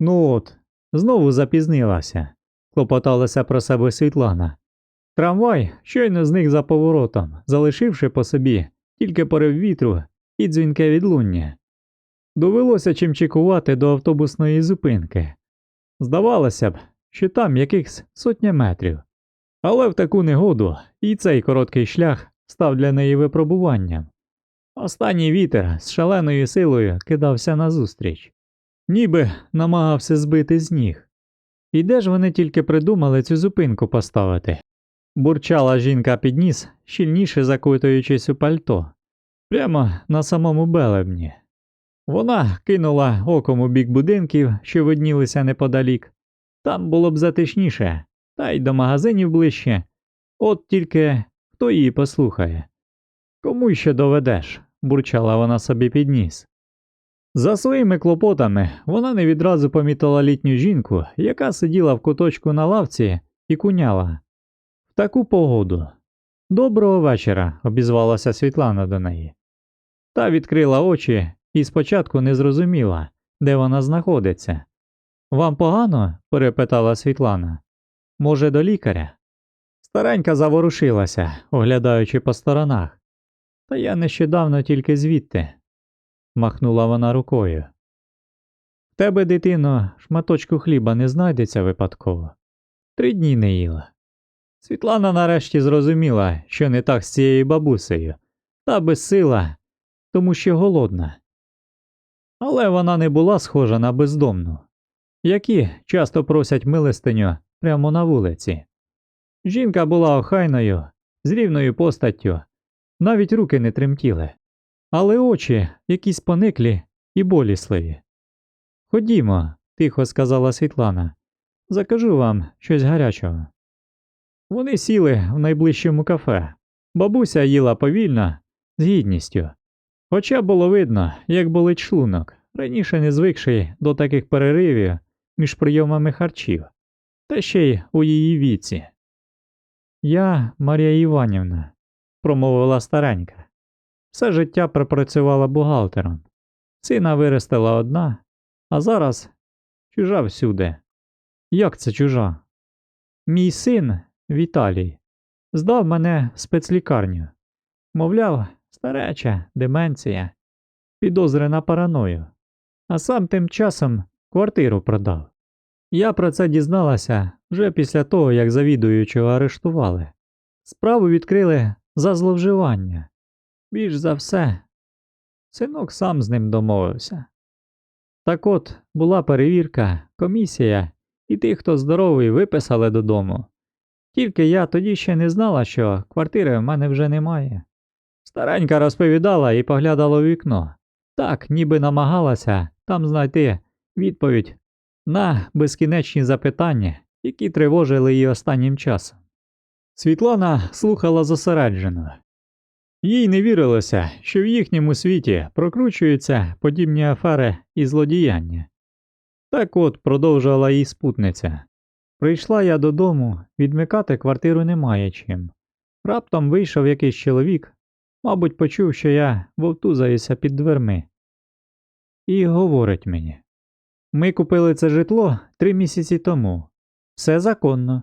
Ну от, знову запізнилася, клопоталася про себе Світлана. Трамвай щойно зник за поворотом, залишивши по собі тільки порив вітру і дзвінке відлуння. Довелося чимчикувати до автобусної зупинки. Здавалося б, що там якихось сотня метрів. Але в таку негоду і цей короткий шлях став для неї випробуванням. Останній вітер з шаленою силою кидався назустріч, ніби намагався збити з ніг. І де ж вони тільки придумали цю зупинку поставити? Бурчала жінка під ніс, щільніше закутуючись у пальто, прямо на самому белебні. Вона кинула оком у бік будинків, що виднілися неподалік. Там було б затишніше, та й до магазинів ближче. От тільки хто її послухає. Кому ще доведеш, бурчала вона собі під ніс. За своїми клопотами вона не відразу помітила літню жінку, яка сиділа в куточку на лавці і куняла. В таку погоду. Доброго вечора, обізвалася Світлана до неї. Та відкрила очі і спочатку не зрозуміла, де вона знаходиться. Вам погано? перепитала Світлана. Може, до лікаря? Старенька заворушилася, оглядаючи по сторонах. Та я нещодавно тільки звідти, махнула вона рукою. В тебе, дитино, шматочку хліба не знайдеться випадково. Три дні не їла. Світлана нарешті зрозуміла, що не так з цією бабусею, та безсила, тому що голодна. Але вона не була схожа на бездомну, які часто просять милостиню прямо на вулиці. Жінка була охайною, з рівною постаттю, навіть руки не тремтіли, але очі якісь пониклі і болісливі. Ходімо, тихо сказала Світлана, закажу вам щось гарячого. Вони сіли в найближчому кафе. Бабуся їла повільно, з гідністю. Хоча було видно, як болить шлунок, раніше не звикший до таких переривів між прийомами харчів, та ще й у її віці. Я, Марія Іванівна, промовила старенька. Все життя пропрацювала бухгалтером. Сина виростила одна, а зараз чужа всюди. Як це чужа? Мій син, Віталій, здав мене в спецлікарню. Мовляв, стареча, деменція, підозри на параною, а сам тим часом квартиру продав. Я про це дізналася вже після того, як завідуючого арештували. Справу відкрили за зловживання. Більш за все, синок сам з ним домовився. Так от була перевірка, комісія, і тих, хто здоровий, виписали додому. Тільки я тоді ще не знала, що квартири в мене вже немає. Старенька розповідала і поглядала у вікно. Так, ніби намагалася там знайти відповідь на безкінечні запитання, які тривожили її останнім часом. Світлана слухала зосереджено. Їй не вірилося, що в їхньому світі прокручуються подібні афери і злодіяння. Так от продовжувала їй спутниця. Прийшла я додому, відмикати квартиру немає чим. Раптом вийшов якийсь чоловік, мабуть, почув, що я вовтузаюся під дверми. І говорить мені: Ми купили це житло три місяці тому. Все законно.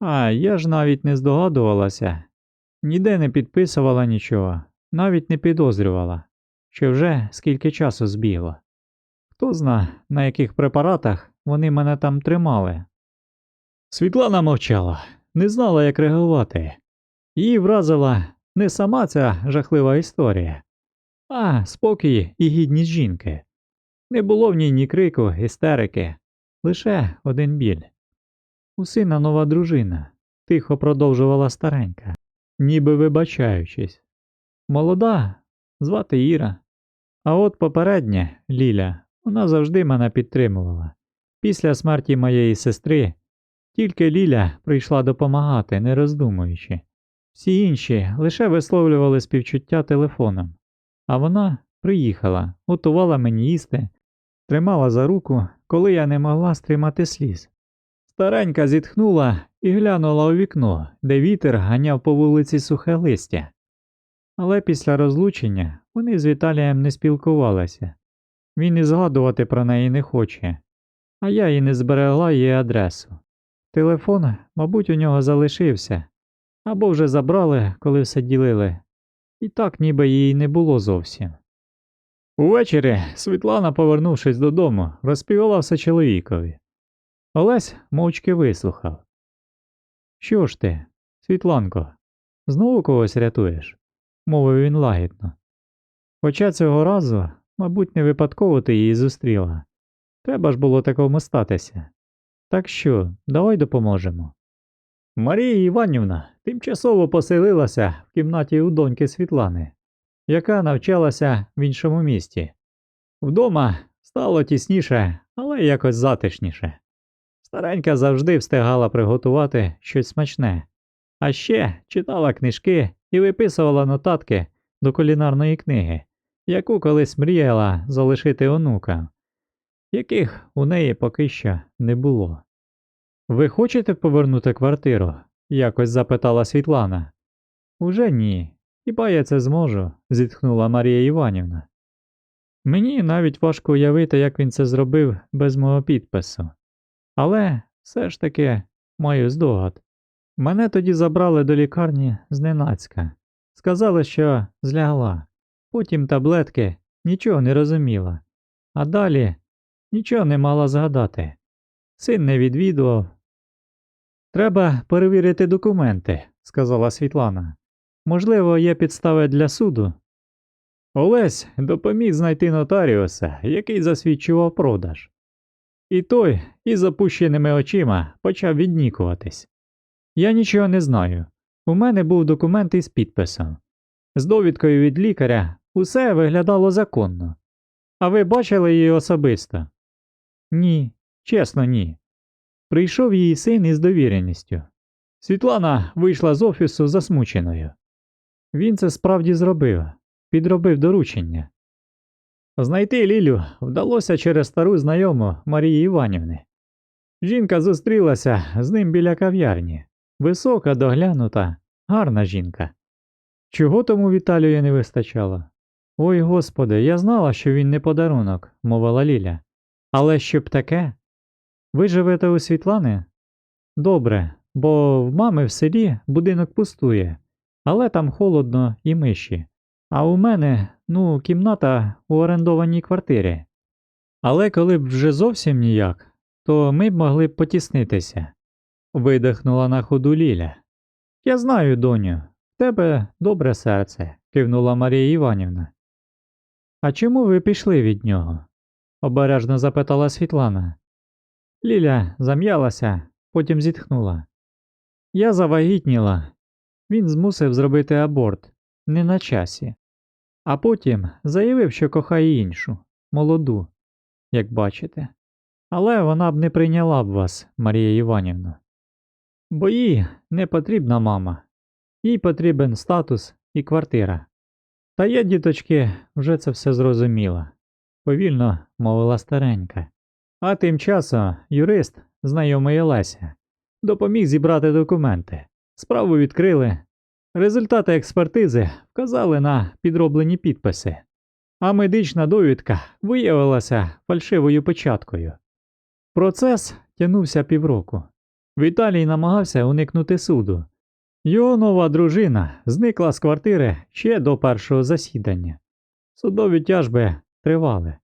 А я ж навіть не здогадувалася, ніде не підписувала нічого, навіть не підозрювала, що вже скільки часу збігло. Хто зна, на яких препаратах вони мене там тримали. Світлана мовчала, не знала, як реагувати. Її вразила не сама ця жахлива історія, а спокій і гідність жінки. Не було в ній ні крику, істерики, лише один біль. У сина нова дружина, тихо продовжувала старенька, ніби вибачаючись. Молода, звати Іра. А от попередня Ліля, вона завжди мене підтримувала. Після смерті моєї сестри тільки Ліля прийшла допомагати, не роздумуючи. Всі інші лише висловлювали співчуття телефоном, а вона приїхала, готувала мені їсти, тримала за руку, коли я не могла стримати сліз. Старенька зітхнула і глянула у вікно, де вітер ганяв по вулиці сухе листя. Але після розлучення вони з Віталієм не спілкувалися. Він і згадувати про неї не хоче, а я і не зберегла її адресу. Телефон, мабуть, у нього залишився, або вже забрали, коли все ділили, і так ніби її не було зовсім. Увечері Світлана, повернувшись додому, розповіла все чоловікові. Олесь мовчки вислухав. Що ж ти, Світланко, знову когось рятуєш? мовив він лагідно. Хоча цього разу, мабуть, не випадково ти її зустріла. Треба ж було такому статися. Так що, давай допоможемо. Марія Іванівна тимчасово поселилася в кімнаті у доньки Світлани, яка навчалася в іншому місті. Вдома стало тісніше, але якось затишніше. Старенька завжди встигала приготувати щось смачне, а ще читала книжки і виписувала нотатки до кулінарної книги, яку колись мріяла залишити онукам, яких у неї поки що не було. Ви хочете повернути квартиру? якось запитала Світлана. Уже ні. Хіба я це зможу? зітхнула Марія Іванівна. Мені навіть важко уявити, як він це зробив без мого підпису. Але все ж таки маю здогад. Мене тоді забрали до лікарні зненацька. Сказали, що злягла. Потім таблетки нічого не розуміла. А далі нічого не мала згадати. Син не відвідував. Треба перевірити документи, сказала Світлана. Можливо, є підстави для суду. Олесь допоміг знайти нотаріуса, який засвідчував продаж. І той із запущеними очима почав віднікуватись. Я нічого не знаю. У мене був документ із підписом. З довідкою від лікаря усе виглядало законно. А ви бачили її особисто? Ні, чесно, ні. Прийшов її син із довіреністю. Світлана вийшла з офісу засмученою. Він це справді зробив, підробив доручення. Знайти Лілю вдалося через стару знайому Марії Іванівни. Жінка зустрілася з ним біля кав'ярні. Висока, доглянута, гарна жінка. Чого тому Віталію не вистачало? Ой господи, я знала, що він не подарунок, мовила Ліля. Але щоб таке? Ви живете у Світлани? Добре, бо в мами в селі будинок пустує, але там холодно і миші. А у мене, ну, кімната у орендованій квартирі. Але коли б вже зовсім ніяк, то ми б могли б потіснитися. Видихнула на ходу Ліля. Я знаю, доню, в тебе добре серце, кивнула Марія Іванівна. А чому ви пішли від нього? обережно запитала Світлана. Ліля зам'ялася, потім зітхнула. Я завагітніла. Він змусив зробити аборт не на часі, а потім заявив, що кохає іншу, молоду, як бачите. Але вона б не прийняла б вас, Марія Іванівна. Бо їй не потрібна мама, їй потрібен статус і квартира. Та я, діточки, вже це все зрозуміла, повільно мовила старенька. А тим часом юрист, знайомий Леся, допоміг зібрати документи. Справу відкрили. Результати експертизи вказали на підроблені підписи, а медична довідка виявилася фальшивою печаткою. Процес тягнувся півроку. Віталій намагався уникнути суду. Його нова дружина зникла з квартири ще до першого засідання. Судові тяжби тривали.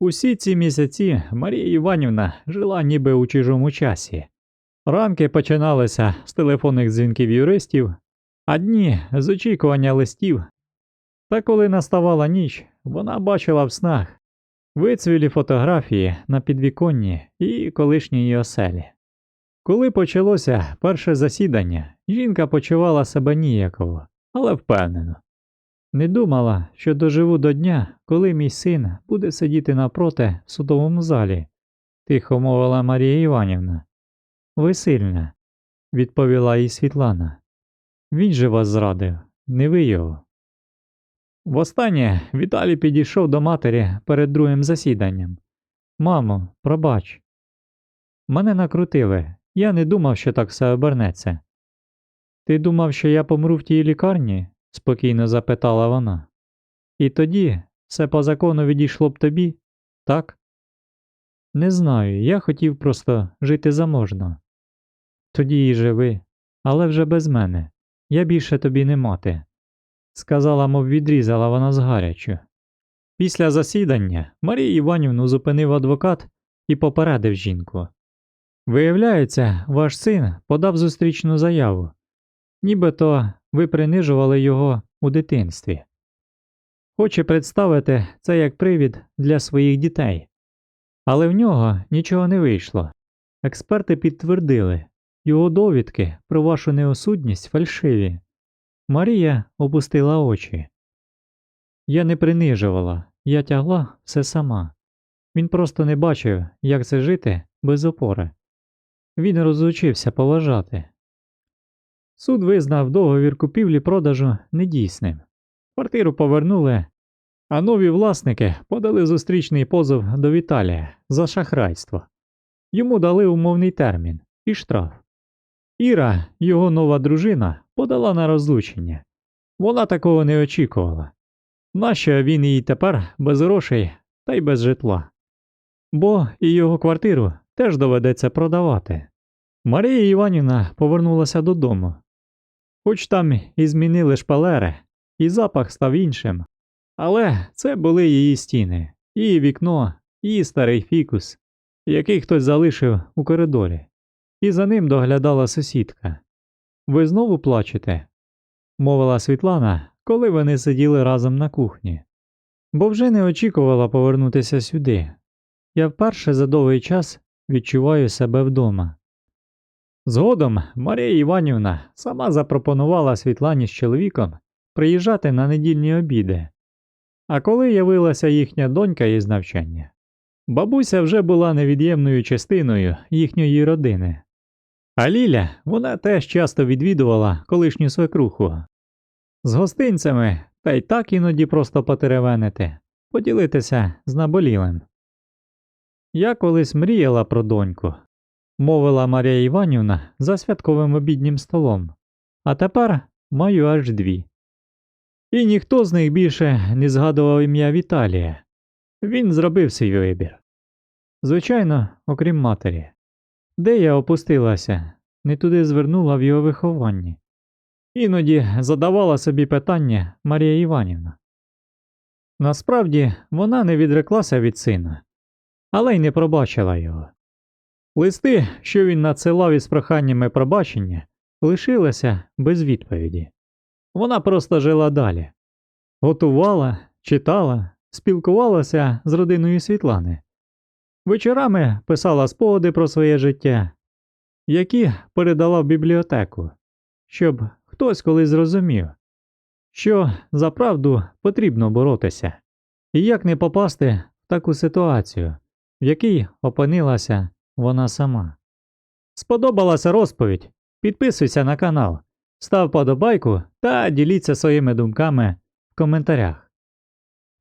Усі ці місяці Марія Іванівна жила ніби у чужому часі. Ранки починалися з телефонних дзвінків юристів, а дні з очікування листів. Та коли наставала ніч, вона бачила в снах вицвілі фотографії на підвіконні і колишньої оселі. Коли почалося перше засідання, жінка почувала себе ніяково, але впевнено. Не думала, що доживу до дня, коли мій син буде сидіти напроти в судовому залі, тихо мовила Марія Іванівна. Ви сильна, відповіла їй Світлана. Він же вас зрадив, не ви його. Востаннє Віталій підійшов до матері перед другим засіданням. Мамо, пробач. Мене накрутили, я не думав, що так все обернеться. Ти думав, що я помру в тій лікарні? спокійно запитала вона. І тоді все по закону відійшло б тобі, так? Не знаю, я хотів просто жити заможно. Тоді і живи, але вже без мене. Я більше тобі не мати, сказала, мов відрізала вона згарячу. Після засідання Марію Іванівну зупинив адвокат і попередив жінку. Виявляється, ваш син подав зустрічну заяву, нібито ви принижували його у дитинстві. Хоче представити це як привід для своїх дітей. Але в нього нічого не вийшло. Експерти підтвердили, його довідки про вашу неосудність фальшиві. Марія опустила очі. Я не принижувала, я тягла все сама. Він просто не бачив, як це жити без опори. Він розучився поважати. Суд визнав договір купівлі-продажу недійсним. Квартиру повернули, а нові власники подали зустрічний позов до Віталія за шахрайство. Йому дали умовний термін і штраф. Іра, його нова дружина, подала на розлучення. Вона такого не очікувала. Нащо він їй тепер без грошей та й без житла? Бо і його квартиру теж доведеться продавати. Марія Іванівна повернулася додому. Хоч там і змінили шпалери, і запах став іншим, але це були її стіни, її вікно, її старий фікус, який хтось залишив у коридорі, і за ним доглядала сусідка. Ви знову плачете? мовила Світлана, коли вони сиділи разом на кухні. Бо вже не очікувала повернутися сюди. Я вперше за довгий час відчуваю себе вдома. Згодом Марія Іванівна сама запропонувала Світлані з чоловіком приїжджати на недільні обіди. А коли явилася їхня донька із навчання, бабуся вже була невід'ємною частиною їхньої родини. А Ліля вона теж часто відвідувала колишню свекруху. З гостинцями та й так іноді просто потеревенити, поділитися з наболілим. Я колись мріяла про доньку, мовила Марія Іванівна за святковим обіднім столом, а тепер маю аж дві. І ніхто з них більше не згадував ім'я Віталія. Він зробив свій вибір. Звичайно, окрім матері. Де я опустилася, не туди звернула в його вихованні. Іноді задавала собі питання Марія Іванівна. Насправді вона не відреклася від сина, але й не пробачила його. Листи, що він надсилав із проханнями пробачення, лишилися без відповіді. Вона просто жила далі, готувала, читала, спілкувалася з родиною Світлани. Вечорами писала спогади про своє життя, які передала в бібліотеку, щоб хтось колись зрозумів, що за правду потрібно боротися, і як не попасти в таку ситуацію, в якій опинилася вона сама. Сподобалася розповідь? Підписуйся на канал, став подобайку та діліться своїми думками в коментарях.